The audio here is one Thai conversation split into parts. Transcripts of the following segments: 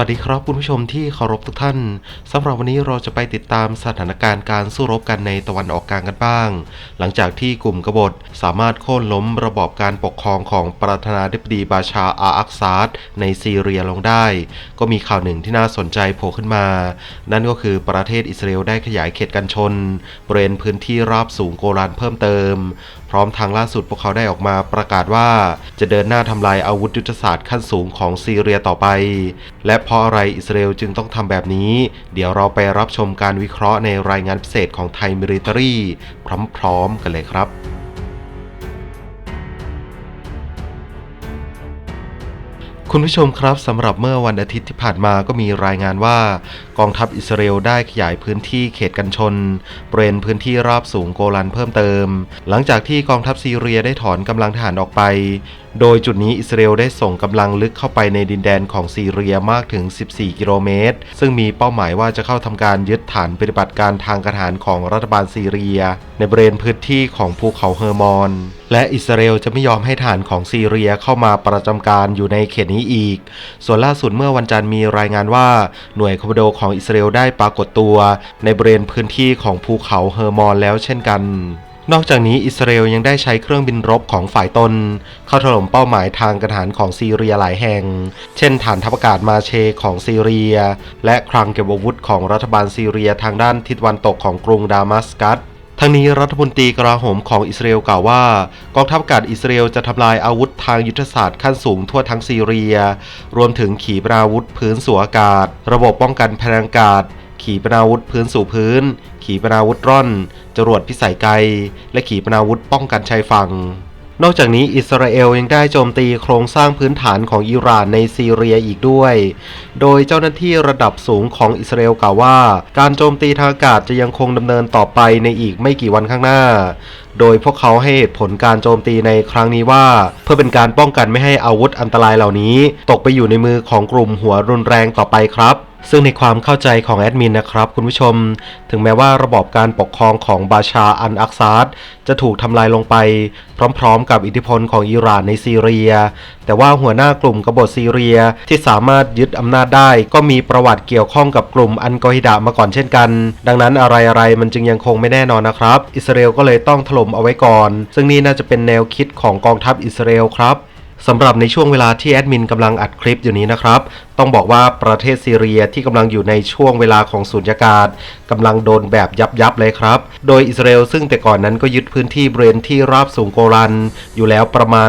วัสดีครับคุณผู้ชมที่เคารพทุกท่านสำหรับวันนี้เราจะไปติดตามสถานการณ์การสู้รบกันในตะวันออกกลางกันบ้าง หลังจากที่กลุ่มกบฏสามารถโค่นล้มระบอบการปกครองของประธานาธิบดีบาชาอาอักซาดในซีเรียลงได้ ก็มีข่าวหนึ่งที่น่าสนใจโผล่ขึ้นมา นั่นก็คือประเทศอิสราเอลได้ขยายเขตกันชนบริเวณพื้นที่ราบสูงโกลานเพิ่มเติม ร้อมทางล่าสุดพวกเขาได้ออกมาประกาศว่า จะเดินหน้าทำลายอาวุธยุทธศาสตร์ขั้นสูงของซีเรียต่อไป และเพราะอะไรอิสราเอลจึงต้องทำแบบนี้ เดี๋ยวเราไปรับชมการวิเคราะห์ในรายงานพิเศษของไทยมิลิเตอรี่พร้อมๆกันเลยครับ คุณผู้ชมครับสำหรับเมื่อวันอาทิตย์ที่ผ่านมาก็มีรายงานว่า กองทัพอิสราเอลได้ขยายพื้นที่เขตกันชนบริเวณพื้นที่ราบสูงโกลันเพิ่มเติม หลังจากที่กองทัพซีเรียได้ถอนกำลังทหารออกไป โดยจุดนี้อิสราเอลได้ส่งกำลังลึกเข้าไปในดินแดนของซีเรียมากถึง 14 กิโลเมตร ซึ่งมีเป้าหมายว่าจะเข้าทำการยึดฐานปฏิบัติการทางกรทหารของรัฐบาลซีเรีย ในบริเวณพื้นที่ของภูเขาเฮอร์มอน และอิสราเอลจะไม่ยอมให้ฐานของซีเรียเข้ามาประจำการอยู่ในเขตนี้อีก ส่วนล่าสุดเมื่อวันจันทร์มีรายงานว่า หน่วยคอมมานโดของอิสราเอลได้ปรากฏตัว ในบริเวณพื้นที่ของภูเขาเฮอร์มอนแล้วเช่นกัน นอกจากนี้อิสราเอลยังได้ใช้เครื่องบินรบของฝ่ายตน เข้าถล่มเป้าหมายทางกรทหารของซีเรียหลายแห่ง เช่นฐานทัพอากาศมาเชของซีเรีย และคลังเก็บอาวุธของรัฐบาลซีเรียทางด้านทิศตะวันตกของกรุงดามัสกัสทั้งนี้รัฐมนตรีกลาโหมของอิสราเอลกล่าวว่ากองทัพอากาศอิสราเอลจะทำลายอาวุธทางยุทธศาสตร์ขั้นสูงทั่วทั้งซีเรีย รวมถึงขีปนาวุธพื้นสู่อากาศ ระบบป้องกันพลังอากาศ ขีปนาวุธพื้นสู่พื้น ขีปนาวุธร่อน จรวดพิสัยไกล และขีปนาวุธป้องกันชายฝั่ง นอกจากนี้อิสราเอลยังได้โจมตีโครงสร้างพื้นฐานของอิหร่านในซีเรียอีกด้วย โดยเจ้าหน้าที่ระดับสูงของอิสราเอลกล่าวว่า การโจมตีทางอากาศจะยังคงดำเนินต่อไปในอีกไม่กี่วันข้างหน้า โดยพวกเขาให้เหตุผลการโจมตีในครั้งนี้ว่า เพื่อเป็นการป้องกันไม่ให้อาวุธอันตรายเหล่านี้ ตกไปอยู่ในมือของกลุ่มหัวรุนแรงต่อไปครับซึ่งในความเข้าใจของแอดมินนะครับคุณผู้ชม ถึงแม้ว่าระบอบการปกครองของบาชาอันอักซาดจะถูกทำลายลงไป พร้อมๆ กับอิทธิพลของอิหร่านในซีเรียแต่ว่าหัวหน้ากลุ่มกบฏซีเรียที่สามารถยึดอำนาจได้ ก็มีประวัติเกี่ยวข้องกับกลุ่มอันกอฮิดะมาก่อนเช่นกัน ดังนั้นอะไรๆมันจึงยังคงไม่แน่นอนนะครับ อิสราเอลก็เลยต้องถล่มเอาไว้ก่อน ซึ่งนี่น่าจะเป็นแนวคิดของกองทัพอิสราเอลครับ สำหรับในช่วงเวลาที่แอดมินกำลังอัดคลิปอยู่นี้นะครับ ต้องบอกว่าประเทศซีเรียที่กำลังอยู่ในช่วงเวลาของสูญญากาศกำลังโดนแบบยับยับๆเลยครับ โดยอิสราเอลซึ่งแต่ก่อนนั้นก็ยึดพื้นที่บริเวณที่ราบสูงโกลัน อยู่แล้วประมาณ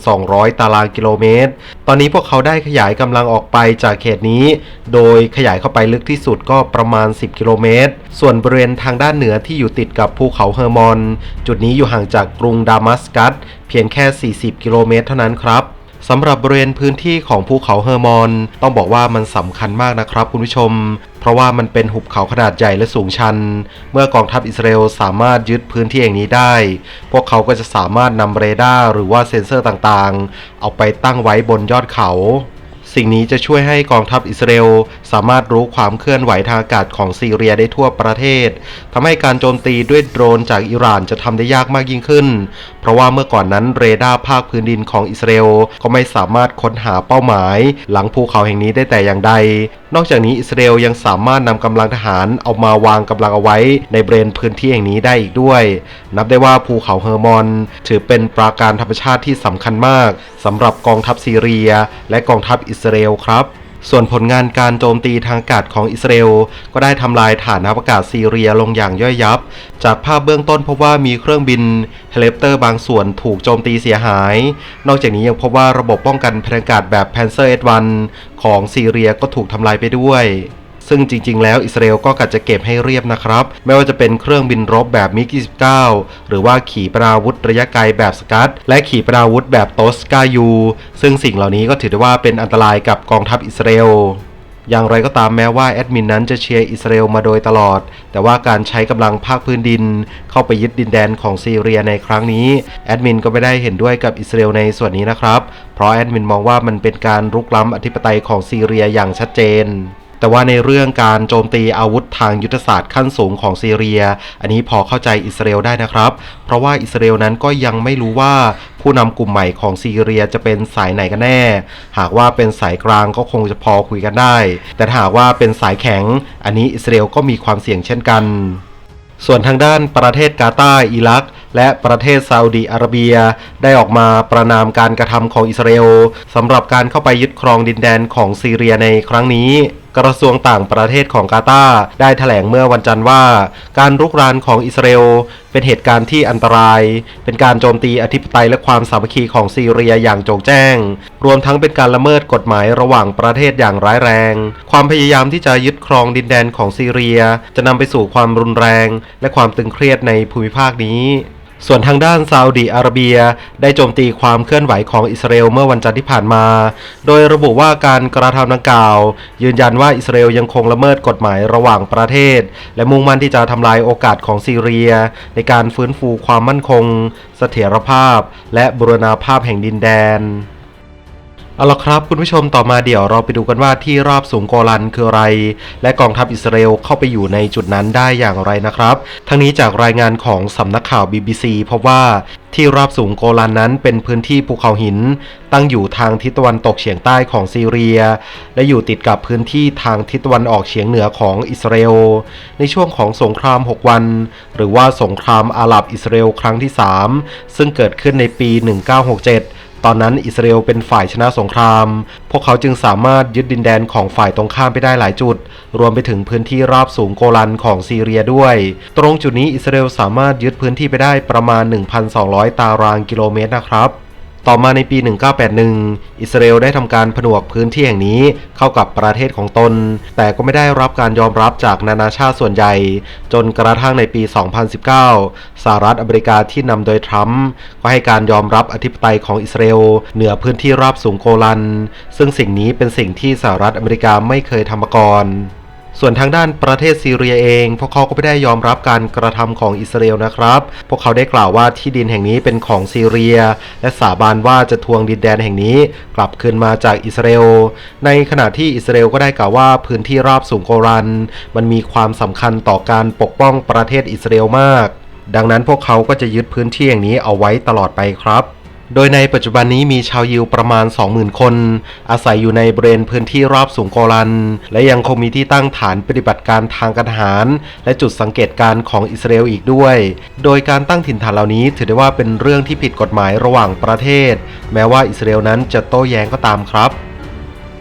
1,200 ตารางกิโลเมตร ตอนนี้พวกเขาได้ขยายกำลังออกไปจากเขตนี้ โดยขยายเข้าไปลึกที่สุดก็ประมาณ 10 กิโลเมตร ส่วนบริเวณทางด้านเหนือที่อยู่ติดกับภูเขาเฮอร์มอน จุดนี้อยู่ห่างจากกรุงดามัสกัสเพียงแค่ 40 กิโลเมตรเท่านั้นครับสำหรับบริเวณพื้นที่ของภูเขาเฮอร์มอน ต้องบอกว่ามันสำคัญมากนะครับคุณผู้ชม เพราะว่ามันเป็นหุบเขาขนาดใหญ่และสูงชัน เมื่อกองทัพอิสราเอลสามารถยึดพื้นที่อย่างนี้ได้ พวกเขาก็จะสามารถนำเรดาร์หรือว่าเซ็นเซอร์ต่างๆ เอาไปตั้งไว้บนยอดเขา สิ่งนี้จะช่วยให้กองทัพอิสราเอลสามารถรู้ความเคลื่อนไหวทางอากาศของซีเรียได้ทั่วประเทศทำให้การโจมตีด้วยโดรนจากอิหร่านจะทำได้ยากมากยิ่งขึ้น เพราะว่าเมื่อก่อนนั้นเรดาร์ภาคพื้นดินของอิสราเอลก็ไม่สามารถค้นหาเป้าหมาย หลังภูเขาแห่งนี้ได้แต่อย่างใดนอกจากนี้อิสราเอลยังสามารถนำกำลังทหารเอามาวางกำลังเอาไว้ในบริเวณพื้นที่แห่งนี้ได้อีกด้วย นับได้ว่าภูเขาเฮอร์มอน ถือเป็นปราการธรรมชาติที่สำคัญมากสำหรับกองทัพซีเรีย และกองทัพอิสราเอลครับ ส่วนผลงานการโจมตีทางอากาศของอิสราเอลก็ได้ทำลายฐานอากาศซีเรียลงอย่างย่อยยับ จากภาพเบื้องต้นพบว่ามีเครื่องบินเฮลิคอปเตอร์บางส่วนถูกโจมตีเสียหาย นอกจากนี้ยังพบว่าระบบป้องกันพลังอากาศแบบ Panzer S1 ของซีเรียก็ถูกทำลายไปด้วย ซึ่งจริง ๆ แล้วอิสราเอลก็กัดจะเก็บให้เรียบนะครับ ไม่ว่าจะเป็นเครื่องบินรบแบบมิก 29 หรือว่าขีปนาวุธระยะไกลแบบสกัด และขีปนาวุธแบบโตสกายู ซึ่งสิ่งเหล่านี้ก็ถือได้ว่าเป็นอันตรายกับกองทัพอิสราเอลอย่างไรก็ตามแม้ว่าแอดมินนั้นจะเชียร์อิสราเอลมาโดยตลอด แต่ว่าการใช้กำลังภาคพื้นดิน เข้าไปยึดดินแดนของซีเรียในครั้งนี้ แอดมินก็ไม่ได้เห็นด้วยกับอิสราเอลในส่วนนี้นะครับ เพราะแอดมินมองว่ามันเป็นการรุกล้ำอธิปไตยของซีเรียอย่างชัดเจน แต่ว่าในเรื่องการโจมตีอาวุธทางยุทธศาสตร์ขั้นสูงของซีเรีย อันนี้พอเข้าใจอิสราเอลได้นะครับ เพราะว่าอิสราเอลนั้นก็ยังไม่รู้ว่าผู้นำกลุ่มใหม่ของซีเรียจะเป็นสายไหนกันแน่ หากว่าเป็นสายกลางก็คงจะพอคุยกันได้ แต่หากว่าเป็นสายแข็ง อันนี้อิสราเอลก็มีความเสี่ยงเช่นกัน ส่วนทางด้านประเทศกาตาร์อิรักและประเทศซาอุดีอาระเบีย ได้ออกมาประนามการกระทำของอิสราเอลสำหรับการเข้าไปยึดครองดินแดนของซีเรียในครั้งนี้ กระทรวงต่างประเทศของกาตาร์ได้แถลงเมื่อวันจันทร์ว่า การรุกรานของอิสราเอลเป็นเหตุการณ์ที่อันตราย เป็นการโจมตีอธิปไตยและความสามัคคีของซีเรียอย่างโจงแจ้ง รวมทั้งเป็นการละเมิดกฎหมายระหว่างประเทศอย่างร้ายแรง ความพยายามที่จะยึดครองดินแดนของซีเรีย จะนำไปสู่ความรุนแรง และความตึงเครียดในภูมิภาคนี้ ส่วนทางด้านซาอุดีอาระเบียได้โจมตีความเคลื่อนไหวของอิสราเอลเมื่อวันจันทร์ที่ผ่านมา โดยระบุว่าการกระทำดังกล่าว ยืนยันว่าอิสราเอลยังคงละเมิดกฎหมายระหว่างประเทศ และมุ่งมั่นที่จะทำลายโอกาสของซีเรีย ในการฟื้นฟูความมั่นคง เสถียรภาพ และบูรณาภาพแห่งดินแดน เอาละครับคุณผู้ชมต่อมาเดี๋ยวเราไปดูกันว่าที่ราบสูงโกลันคืออะไร และกองทัพอิสราเอลเข้าไปอยู่ในจุดนั้นได้อย่างไรนะครับ ทั้งนี้จากรายงานของสำนักข่าว BBC พบว่าที่ราบสูงโกลันนั้นเป็นพื้นที่ภูเขาหิน ตั้งอยู่ทางทิศตะวันตกเฉียงใต้ของซีเรีย และอยู่ติดกับพื้นที่ทางทิศตะวันออกเฉียงเหนือของอิสราเอลในช่วงของสงคราม 6 วัน หรือว่าสงครามอาหรับอิสราเอลครั้งที่ 3 ซึ่งเกิดขึ้นในปี 1967 ตอนนั้นอิสราเอลเป็นฝ่ายชนะสงคราม พวกเขาจึงสามารถยึดดินแดนของฝ่ายตรงข้ามไปได้หลายจุด รวมไปถึงพื้นที่ราบสูงโกลันของซีเรียด้วย ตรงจุดนี้อิสราเอลสามารถยึดพื้นที่ไปได้ประมาณ 1,200 ตารางกิโลเมตรนะครับ ต่อมาในปี 1981 อิสราเอลได้ทำการผนวกพื้นที่แห่งนี้เข้ากับประเทศของตน แต่ก็ไม่ได้รับการยอมรับจากนานาชาติส่วนใหญ่ จนกระทั่งในปี 2019 สหรัฐอเมริกาที่นำโดยทรัมป์ก็ให้การยอมรับอธิปไตยของอิสราเอลเหนือพื้นที่ราบสูงโกลัน ซึ่งสิ่งนี้เป็นสิ่งที่สหรัฐอเมริกาไม่เคยทำมาก่อน ส่วนทางด้านประเทศซีเรียเอง พวกเขาก็ไม่ได้ยอมรับการกระทำของอิสราเอลนะครับ พวกเขาได้กล่าวว่าที่ดินแห่งนี้เป็นของซีเรีย และสาบานว่าจะทวงดินแดนแห่งนี้ กลับคืนมาจากอิสราเอล ในขณะที่อิสราเอลก็ได้กล่าวว่าพื้นที่ราบสูงโกรัน มันมีความสำคัญต่อการปกป้องประเทศอิสราเอลมาก ดังนั้นพวกเขาก็จะยึดพื้นที่อย่างนี้เอาไว้ตลอดไปครับ โดยในปัจจุบันนี้มีชาวยิวประมาณ 20,000 คน อาศัยอยู่ในบริเวณพื้นที่รอบสูงโกลัน และยังคงมีที่ตั้งฐานปฏิบัติการทางการทหาร และจุดสังเกตการของอิสราเอลอีกด้วย โดยการตั้งถิ่นฐานเหล่านี้ถือได้ว่าเป็นเรื่องที่ผิดกฎหมายระหว่างประเทศ แม้ว่าอิสราเอลนั้นจะโต้แย้งก็ตามครับ